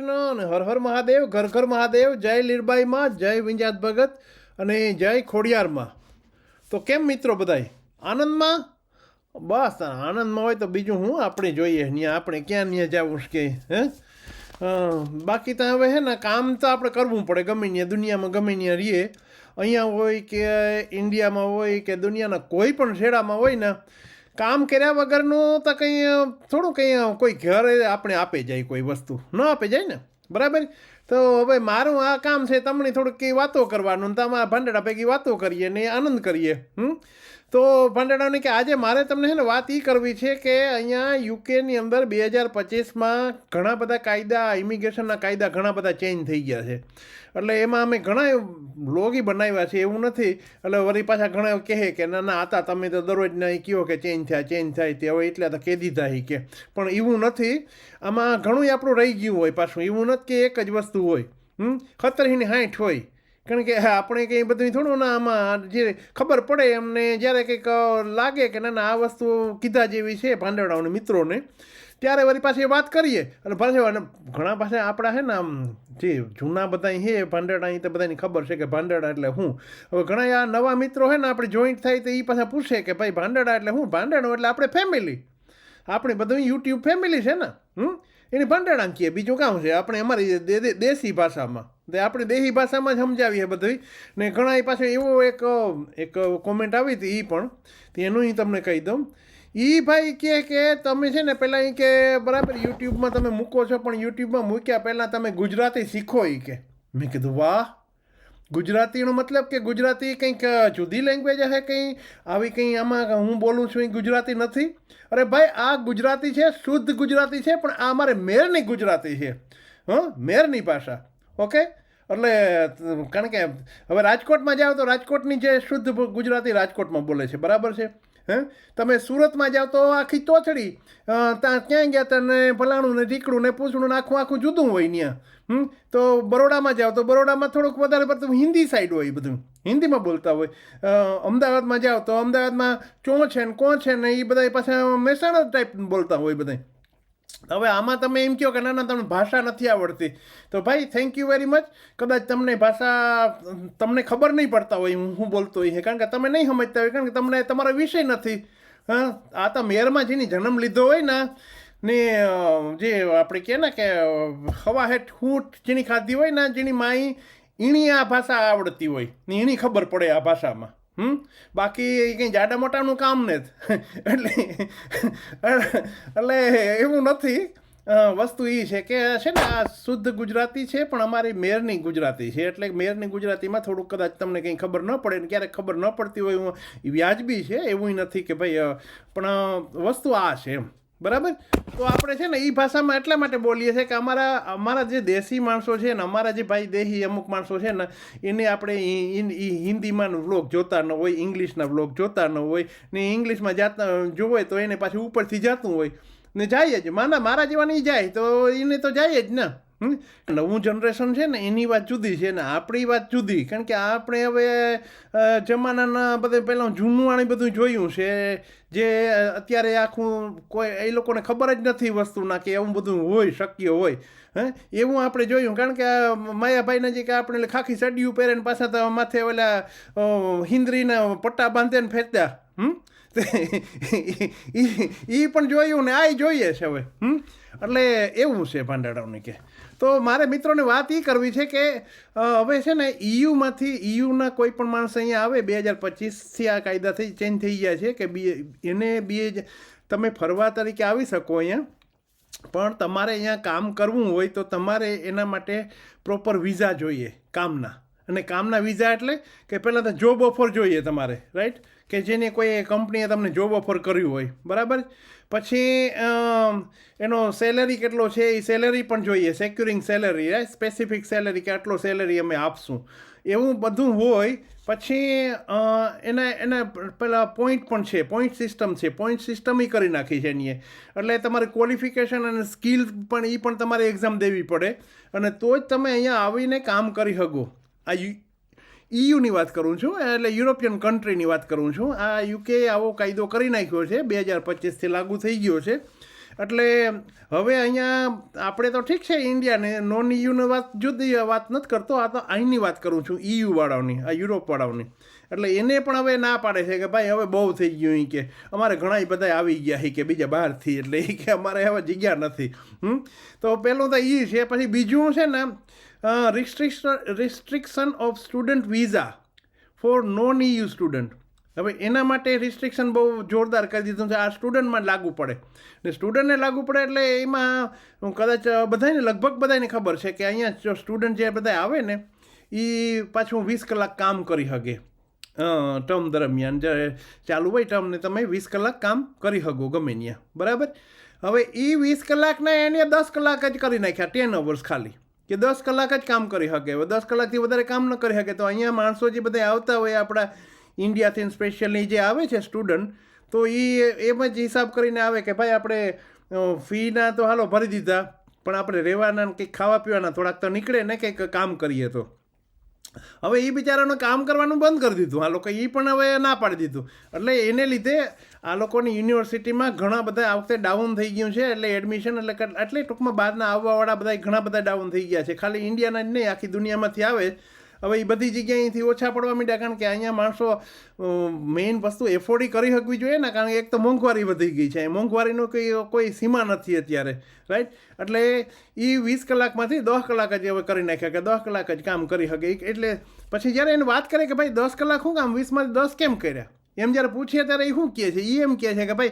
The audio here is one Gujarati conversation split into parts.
કૃષ્ણ અને હર હર મહાદેવ, ઘર ઘર મહાદેવ, જય લીરબાઈમાં જય વિંજાત ભગત અને જય ખોડિયારમાં તો કેમ મિત્રો બધાય? આનંદમાં? બસ, આનંદમાં હોય તો બીજું હું આપણે જોઈએ. ત્યાં આપણે ક્યાં ત્યાં જવું કે, હે? બાકી તો હવે હે ને કામ તો આપણે કરવું પડે. ગમે ત્યાં દુનિયામાં, ગમે ત્યાં રહીએ. અહીંયા હોય કે, ઇન્ડિયામાં હોય કે, દુનિયાના કોઈ પણ છેડામાં હોય ને કામ કર્યા વગરનું તો કંઈ થોડું કંઈ કોઈ ઘરે આપણે આપે જાય કોઈ વસ્તુ. ન આપે જાય ને? બરાબર? તો હવે મારું આ કામ છે, તમને થોડુંક કંઈ વાતો કરવાનું તમારા ભાંડડા પૈકી વાતો કરીએ ને આનંદ કરીએ, હમ? તો ભંડાણાની કે આજે મારે તમને છે ને વાત એ કરવી છે કે અહીંયા યુકેની અંદર બે હજાર પચીસમાં ઘણા બધા કાયદા ઇમિગ્રેશનના કાયદા ઘણા બધા ચેન્જ થઈ ગયા છે. એટલે એમાં અમે ઘણા લોગી બનાવ્યા છે, એવું નથી. એટલે વળી પાછા ઘણા કહે કે ના ના હતા તમે તો દરરોજ ના કહો કે ચેન્જ થયા ચેન્જ થાય, તે હવે એટલે તો કહી દીધા કે. પણ એવું નથી. આમાં ઘણું આપણું રહી ગયું હોય પાછું. એવું નથી કે એક જ વસ્તુ હોય. હમ? ખતરહીની હાઈઠ હોય. કારણ કે આપણે કંઈ બધું થોડું ના આમાં જે ખબર પડે એમને, જ્યારે કંઈક લાગે કે ના ના, આ વસ્તુ કીધા જેવી છે પાંડવડાઓને મિત્રોને, ત્યારે વળી પાછી વાત કરીએ. અને પાછળ અને ઘણા પાસે આપણા છે ને આમ, જે જૂના બધા છે ભાંડડા અહીં તો બધાની ખબર છે કે ભાંડડા એટલે હું. હવે ઘણા આ નવા મિત્રો છે ને, આપણે જોઈન્ટ થાય તો એ પાછા પૂછે કે ભાઈ ભાંડડા એટલે હું? ભાંડણો એટલે આપણે ફેમિલી આપણે બધું યુટ્યુબ ફેમિલી છે ને, હમ? એને ભંડાણ આંકીએ બીજું કામ છે? આપણે અમારી દેશી ભાષામાં તે આપણે દેશી ભાષામાં જ સમજાવીએ બધી. ને ઘણા એ પાછો એવો એક એક કોમેન્ટ આવી હતી એ પણ એનું હું તમને કહી દઉં. એ ભાઈ કહે કે તમે છે ને પહેલાં એ કે બરાબર યુટ્યુબમાં તમે મૂકો છો, પણ યુટ્યુબમાં મૂક્યા પહેલાં તમે ગુજરાતી શીખો એ કે. મેં કીધું, વાહ ગુજરાતીનો મતલબ કે ગુજરાતી કંઈક જુદી લેંગ્વેજ હશે કંઈ? આવી કંઈ આમાં હું બોલું છું એ ગુજરાતી નથી? અરે ભાઈ, આ ગુજરાતી છે, શુદ્ધ ગુજરાતી છે, પણ આ અમારે મેરની ગુજરાતી છે. હં, મેરની ભાષા. ઓકે? એટલે કારણ કે હવે રાજકોટમાં જાઓ તો રાજકોટની જે શુદ્ધ ગુજરાતી રાજકોટમાં બોલે છે. બરાબર છે? હે? તમે સુરતમાં જાઓ તો આખી તોછડી ત્યાં ક્યાં ગયા તને ફલાણું ને ઢીકડું ને પૂછડું ને આખું આખું જુદું હોય ત્યાં હમ? તો બરોડામાં જાઓ તો બરોડામાં થોડુંક વધારે પડતું હિન્દી સાઈડ હોય બધું. હિન્દીમાં બોલતા હોય. અમદાવાદમાં જાઓ તો અમદાવાદમાં ચો છે ને કોણ છે ને એ બધા પાછા મહેસાણા ટાઈપ બોલતા હોય બધા હવે આમાં તમે એમ કહો કે ના ના, તમને ભાષા નથી આવડતી. તો ભાઈ થેન્ક યુ વેરી મચ કદાચ તમને ભાષા, તમને ખબર નહીં પડતા હોય હું બોલતો હોય કારણ કે તમે નહીં સમજતા હોય, કારણ કે તમને તમારો વિષય નથી. હા, આ તો મેરમાં જેની જન્મ લીધો હોય ને ને જે આપણે કહે ને કે હવા હેઠ હૂંટ જેની ખાધી હોય ને, જેની માઈ એની આ ભાષા આવડતી હોય. ને એની ખબર પડે આ ભાષામાં. હમ? બાકી કંઈ જાડા મોટાનું કામ ને એટલે એટલે એવું નથી. વસ્તુ એ છે કે છે ને, આ શુદ્ધ ગુજરાતી છે, પણ અમારી મેરની ગુજરાતી છે. એટલે મેરની ગુજરાતીમાં થોડુંક કદાચ તમને કંઈ ખબર ન પડે ને ક્યારેક ખબર ન પડતી હોય એ વ્યાજબી છે, એવું નથી કે ભાઈ પણ વસ્તુ આ છે એમ. બરાબર? તો આપણે છે ને એ ભાષામાં એટલા માટે બોલીએ છીએ કે અમારા અમારા જે દેશી માણસો છે ને, અમારા જે ભાઈ દેહી અમુક માણસો છે ને, એને આપણે હિન્દીમાં વ્લોગ જોતા ન હોય, ઇંગ્લિશના વ્લોગ જોતા ન હોય, ને ઇંગ્લિશમાં જાતા જોવે તો એને પાછું ઉપરથી જતું હોય. ને જાય જ. માના, મારા જેવાની જાય તો એને તો જાય જ ને? નવું જનરેશન છે ને, એની વાત જુદી છે ને, આપણી વાત જુદી. કારણ કે આપણે હવે જમાનાના બધે પહેલાં જૂનું આણી બધું જોયું છે, જે અત્યારે આખું કોઈ, એ લોકોને ખબર જ નથી વસ્તુના કે એવું બધું હોય, શક્ય હોય. હે? એવું આપણે જોયું. કારણ કે આ માયાભાઈ નજીક આપણે ખાખી સડિયું પહેરે ને પાછા તો માથે ઓલા હિન્દ્રીના પટ્ટા બાંધે ને ફેરતા હમ? એ પણ જોયું ને આ જોઈએ છે હવે, હમ? એટલે એવું છે ભાંડાડાઓની કે. તો મારે મિત્રોને વાત એ કરવી છે કે હવે છે ને ઈયુમાંથી, ઈયુના કોઈ પણ માણસ અહીંયા આવે, બે હજાર પચીસથી આ કાયદાથી ચેન્જ થઈ ગયા છે કે બી એને બી તમે ફરવા તરીકે આવી શકો અહીંયા. પણ તમારે અહીંયા કામ કરવું હોય તો તમારે એના માટે પ્રોપર વિઝા જોઈએ, કામના. અને કામના વિઝા એટલે કે પહેલાં તો જોબ ઓફર જોઈએ તમારે રાઈટ કે જેને કોઈ કંપનીએ તમને જોબ ઓફર કર્યું હોય, બરાબર? પછી એનો સેલરી કેટલો છે એ સેલરી પણ જોઈએ. Securing salary right specific salary કે આટલો સેલરી અમે આપશું. એવું બધું હોય, પછી એના એના પેલા પોઈન્ટ પણ છે પોઈન્ટ સિસ્ટમ છે. પોઈન્ટ સિસ્ટમ એ કરી નાખી છે એની એટલે તમારે ક્વોલિફિકેશન અને સ્કિલ પણ એ પણ તમારે એક્ઝામ દેવી પડે. અને તો જ તમે અહીંયા આવીને કામ કરી શકો. આ ઈયુની વાત કરું છું, એટલે યુરોપિયન કન્ટ્રીની વાત કરું છું. આ યુકે આવો કાયદો કરી નાખ્યો છે, બે હજાર પચીસથી લાગુ થઈ ગયો છે. એટલે હવે અહીંયા આપણે તો ઠીક છે ઇન્ડિયાને નોન ઇયુની વાત, જુદી વાત નથી કરતો, આ તો અહીંની વાત કરું છું EU આ યુરોપવાળાઓની એટલે એને પણ હવે ના પાડે છે કે ભાઈ હવે બહુ થઈ ગયું કે, અમારે ઘણા બધા આવી ગયા કે બીજા બહારથી, એટલે એ કે અમારે હવે જગ્યા નથી. હમ? તો પહેલું તો એ છે, પછી બીજું છે ને restriction restriction of student visa for non EU student હવે એના માટે રિસ્ટ્રિક્શન બહુ જોરદાર કરી દીધું છે. આ સ્ટુડન્ટમાં લાગુ પડે. ને સ્ટુડન્ટને લાગુ પડે એટલે એમાં કદાચ બધાને, લગભગ બધાને ખબર છે કે અહીંયા સ્ટુડન્ટ જે બધા આવે ને એ પાછું વીસ કલાક કામ કરી શકે ટર્મ દરમિયાન જ્યારે ચાલુ હોય ટર્મને તમે વીસ કલાક કામ કરી શકો ગમે ત્યાં. બરાબર? હવે એ વીસ કલાકના એને દસ કલાક જ કરી નાખ્યા, ટેન અવર્સ ખાલી. કે દસ કલાક જ કામ કરી શકે. હવે દસ કલાકથી વધારે કામ ન કરી શકે. તો અહીંયા માણસો જે બધા આવતા હોય, આપણા ઇન્ડિયાથી સ્પેશિયલી જે આવે છે સ્ટુડન્ટ તો એ, એમ જ હિસાબ કરીને આવે કે ભાઈ આપણે ફીના તો હાલો ભરી દીધા, પણ આપણે રહેવાના કંઈક ખાવા પીવાના, થોડાક તો નીકળે ને કંઈક કામ કરીએ તો. હવે એ બિચારાનું કામ કરવાનું બંધ કરી દીધું. આ લોકો એ પણ હવે ના પાડી દીધું. એટલે એને લીધે આ લોકોની યુનિવર્સિટીમાં ઘણા બધા આ વખતે ડાઉન થઈ ગયું છે, એટલે એડમિશન એટલે એટલે ટૂંકમાં બહારના આવવાવાળા બધા ઘણા બધા ડાઉન થઈ ગયા છે. ખાલી ઇન્ડિયાના જ નહીં, આખી દુનિયામાંથી આવે. હવે એ બધી જગ્યાએથી ઓછા પડવા માંડ્યા, કારણ કે અહીંયા માણસો મેઇન વસ્તુ એફોર્ડ કરી શકવી જોઈએ ને, કારણ કે એક તો મોંઘવારી વધી ગઈ છે. મોંઘવારીનો કોઈ કોઈ સીમા નથી અત્યારે રાઈટ એટલે એ વીસ કલાકમાંથી દસ કલાક જ હવે કરી નાખ્યા કે દસ કલાક જ કામ કરી શકે. એટલે પછી જ્યારે એને વાત કરે કે ભાઈ દસ કલાક શું કામ? વીસમાંથી દસ કેમ કર્યા? એમ જ્યારે પૂછીએ ત્યારે એ શું કહે છે? એ એમ કહે છે કે ભાઈ,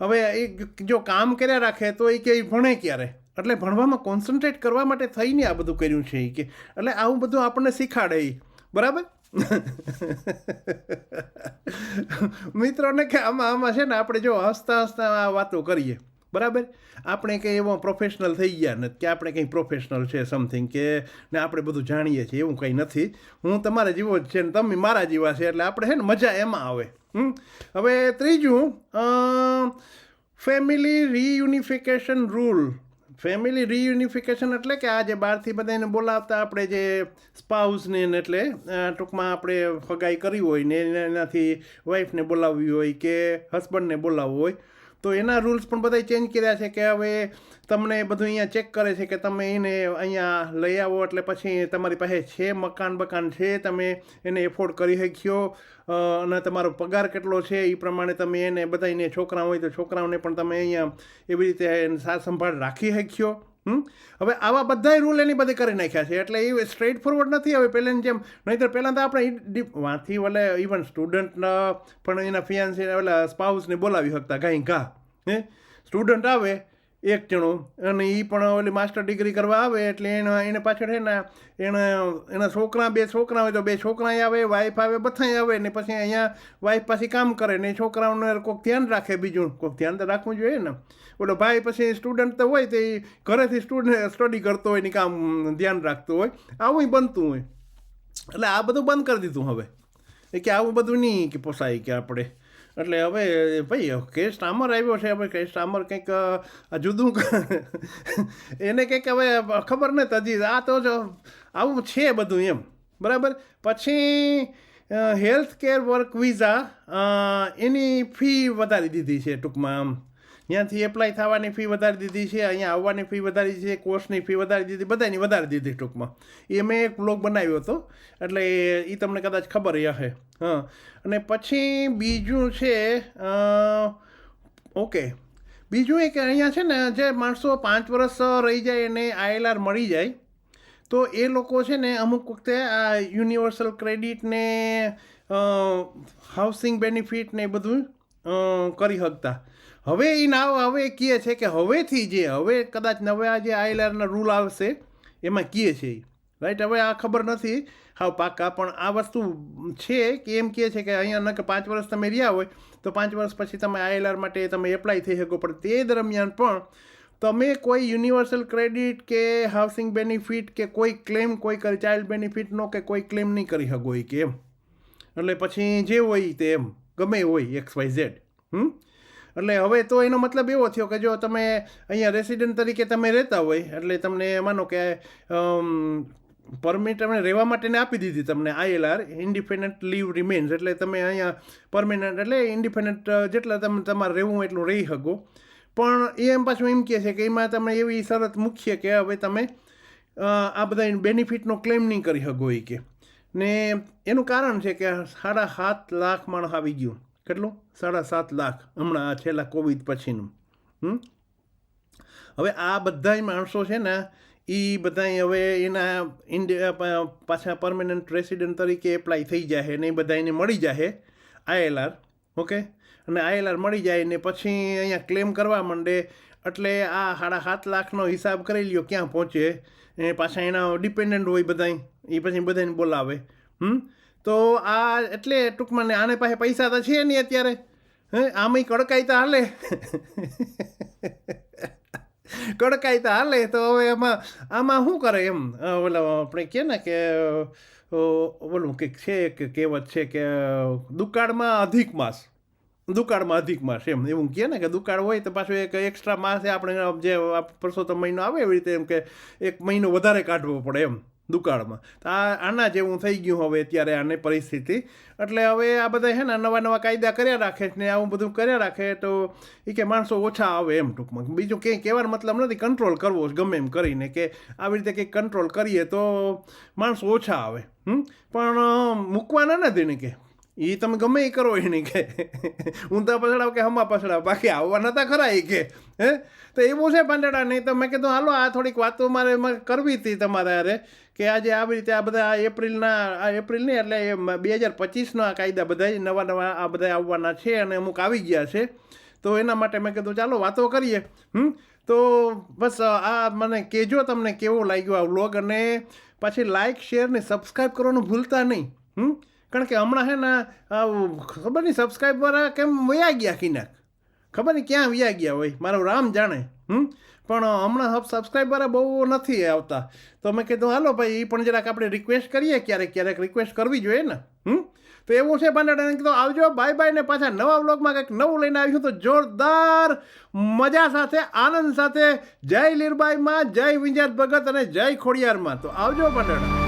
હવે એ જો કામ કર્યા રાખે તો એ કે ભણે ક્યારે? એટલે ભણવામાં કોન્સન્ટ્રેટ કરવા માટે થઈને આ બધું કર્યું છે એ કે. એટલે આવું બધું આપણને શીખાડે એ બરાબર? મિત્રોને કે આમાં આમાં છે ને આપણે જો હસતા હસતા આ વાતો કરીએ. બરાબર? આપણે કંઈ એવા પ્રોફેશનલ થઈ ગયા નથી કે આપણે કંઈ પ્રોફેશનલ છે સમથિંગ કે ને આપણે બધું જાણીએ છીએ, એવું કંઈ નથી. હું તમારા જેવો જ છે ને તમે મારા જેવા છે એટલે આપણે છે ને મજા એમાં આવે. હવે ત્રીજું family reunification rule family reunification એટલે કે આ જે બહારથી બધાને બોલાવતા આપણે જે સ્પાઉસને એટલે ટૂંકમાં આપણે ફગાઈ કરી હોય ને એનાથી વાઈફને બોલાવવી હોય કે હસબન્ડને બોલાવવું હોય. તો એના રૂલ્સ પણ બધા ચેન્જ કર્યા છે કે હવે તમને બધું અહીંયા ચેક કરે છે કે તમે એને અહીંયા લઈ આવો એટલે પછી તમારી પાસે છે મકાન બકાન છે, તમે એને એફોર્ડ કરી શક્યો અને તમારો પગાર કેટલો છે એ પ્રમાણે તમે એને બધાને છોકરા હોય તો છોકરાઓને પણ તમે અહીંયા એવી રીતે એને સાર સંભાળ રાખી શક્યો હવે આવા બધાય રૂલ એની બધી કરી નાખ્યા છે. એટલે એ સ્ટ્રેટ ફોરવર્ડ નથી. હવે પહેલાંની જેમ, નહીંતર પહેલાં તો આપણે ઈ ડી- વાંથી વલે ઇવન સ્ટુડન્ટને પણ એના ફિયાન્સી ઓલા સ્પાઉસને બોલાવી શકતા કાંઈ ઘા. હે? સ્ટુડન્ટ આવે એક જણો. અને એ પણ ઓલી માસ્ટર ડિગ્રી કરવા આવે એટલે એના, એને પાછળ છે ને એને એના છોકરા, બે છોકરા હોય તો બે છોકરા આવે વાઈફ આવે, બધાય આવે ને પછી અહીંયા વાઈફ પાછી કામ કરે ને છોકરાઓને કોઈક ધ્યાન રાખે બીજું. કોઈક ધ્યાન તો રાખવું જોઈએ ને. ઓલો ભાઈ પછી સ્ટુડન્ટ તો હોય તો ઘરેથી સ્ટુડન્ટ સ્ટડી કરતો હોય ને કામ ધ્યાન રાખતો હોય. આવું બનતું હોય. એટલે આ બધું બંધ કરી દીધું હવે. એ કે આવું બધું નહીં કે પોસાય કે આપણે. એટલે હવે ભાઈ કેસ ટામર આવ્યો છે, હવે કેસ ટામર કંઈક જુદું એને કંઈક હવે ખબર ને હજી. આ તો જો, આવું છે બધું એમ. બરાબર? પછી હેલ્થ કેર વર્ક વિઝા એની ફી વધારી દીધી છે ટૂંકમાં આમ. ત્યાંથી એપ્લાય થવાની ફી વધારી દીધી છે, અહીંયા આવવાની ફી વધારી છે કોર્સની ફી વધારી દીધી, બધાની વધારી દીધી ટૂંકમાં. એ મેં એક બ્લોગ બનાવ્યો હતો, એટલે એ તમને કદાચ ખબર હશે. હા. અને પછી બીજું છે ઓકે. બીજું એ કે અહીંયા છે ને, જે માણસો પાંચ વર્ષ રહી જાય એને આઈએલઆર મળી જાય, તો એ લોકો છે ને અમુક વખતે આ યુનિવર્સલ ક્રેડિટને હાઉસિંગ બેનિફિટ ને એ બધું કરી શકતા હવે એ નાવ હવે કહે છે કે હવેથી જે, હવે કદાચ નવા જે આઈલારના રૂલ આવશે, એમાં કહે છે. રાઈટ હવે આ ખબર નથી. હાવ પાકા પણ આ વસ્તુ છે કે એમ કહે છે કે અહીંયા ન કે પાંચ વર્ષ તમે રહ્યા હોય, તો પાંચ વર્ષ પછી તમે આઈએલઆર માટે તમે એપ્લાય થઈ શકો. પણ તે દરમિયાન પણ તમે કોઈ યુનિવર્સલ ક્રેડિટ કે હાઉસિંગ બેનિફિટ કે કોઈ ક્લેમ કોઈ ચાઇલ્ડ બેનિફિટનો કે કોઈ ક્લેમ નહીં કરી શકો એ કે એમ. એટલે પછી જે હોય તે એમ. ગમે હોય એક્સ વાય ઝેડ હમ? એટલે હવે તો એનો મતલબ એવો થયો કે જો તમે અહીંયા રેસિડન્ટ તરીકે તમે રહેતા હોય, એટલે તમને માનો કે પરમિટ અમે રહેવા માટેને આપી દીધી તમને આઈએલઆર ઇન્ડિપેન્ડન્ટ લીવ રિમેન્સ એટલે તમે અહીંયા પરમિનન્ટ એટલે ઇન્ડિપેન્ડન્ટ જેટલા તમે, તમારે રહેવું એટલું રહી શકો. પણ એ એમ પાછું એમ કહે છે કે એમાં તમે એવી શરત મુખ્ય કે હવે તમે આ બધા બેનિફિટનો ક્લેમ નહીં કરી શકો એ કે. ને એનું કારણ છે કે સાડા સાત લાખ માણસ આવી ગયું. કેટલું? સાડા સાત લાખ. હમણાં આ છેલ્લા કોવિડ પછીનું. હમ? હવે આ બધાય માણસો છે ને એ બધાય હવે એના ઇન્ડિયા પાછા પરમેનન્ટ રેસિડેન્ટ તરીકે એપ્લાય થઈ જાય ને એ બધા એને મળી જાય આઈએલઆર ઓકે અને આઈએલઆર મળી જાય ને પછી અહીંયા ક્લેમ કરવા માંડે. એટલે આ સાડા સાત લાખનો હિસાબ કરી લ્યો ક્યાં પહોંચે. એ પાછા એના ડિપેન્ડન્ટ હોય બધાય. એ પછી બધાને બોલાવે. હમ? તો આ એટલે ટૂંકમાં ને આને પાસે પૈસા તો છે નહીં અત્યારે. હે, આમાંય કડકાઈ તો હાલે. કડકાઈ તો હાલે, તો હવે એમાં આમાં શું કરે એમ? ઓલા, આપણે કહે ને કે ઓલું કંઈક છે કે કહેવત છે કે, દુકાળમાં અધિક માસ. દુકાળમાં અધિક માસ એમ, એવું કહે ને કે દુકાળ હોય તો પાછું એક એક્સ્ટ્રા માસે આપણે જે પરસોત્તમ મહિનો આવે એવી રીતે એમ કે એક મહિનો વધારે કાઢવો પડે એમ. દુકાળમાં. તો આ આના જેવું થઈ ગયું હવે અત્યારે આને પરિસ્થિતિ. એટલે હવે આ બધા છે ને નવા નવા કાયદા કર્યા રાખે ને આવું બધું કર્યા રાખે તો એ કે માણસો ઓછા આવે એમ ટૂંકમાં. બીજું કંઈ કહેવાનો મતલબ નથી કંટ્રોલ કરવો ગમે એમ કરીને કે આવી રીતે કંઈક કંટ્રોલ કરીએ તો માણસો ઓછા આવે. પણ મૂકવાના નથી ને કે? એ તમે ગમે એ કરો એને કે. ઊંધા પછડાવ કે હમા પછડાવ? બાકી આવવા નતા ખરા એ કે, હે? તો એવું છે પાંદડા? નહીં તો મેં કીધું, હાલો, આ થોડીક વાતો મારે કરવી હતી તમારે હારે કે આજે આવી રીતે આ બધા એપ્રિલના, આ એપ્રિલ નહીં એટલે બે હજાર પચીસના કાયદા બધા નવા નવા આ બધા આવવાના છે અને અમુક આવી ગયા છે. તો એના માટે મેં કીધું, ચાલો, વાતો કરીએ. હમ? તો બસ આ મને કહેજો તમને કેવો લાગ્યો આ વ્લોગ અને પાછી લાઇક શેર ને સબસ્ક્રાઈબ કરવાનું ભૂલતા નહીં. હમ? કારણ કે હમણાં હે ને ખબર નહીં સબસ્ક્રાઈબવાળા કેમ વયા ગયા કિનાક ખબર નહીં ક્યાં વ્યા ગયા હોય, મારો રામ જાણે, હમ? પણ હમણાં હબ સબસ્ક્રાઈબવાળા બહુ નથી આવતા. તો મેં કીધું, હાલો ભાઈ એ પણ જરાક આપણે રિક્વેસ્ટ કરીએ, ક્યારેક ક્યારેક રિક્વેસ્ટ કરવી જોઈએ ને, હમ? તો એવું છે પાંડાને કીધું, આવજો બાય બાય ને પાછા નવા વ્લોગમાં કંઈક નવું લઈને આવીશું, તો જોરદાર મજા સાથે, આનંદ સાથે, જય લીરબાઈમાં, જય વિંજાત ભગત અને જય ખોડિયારમાં. તો આવજો પાંડાડા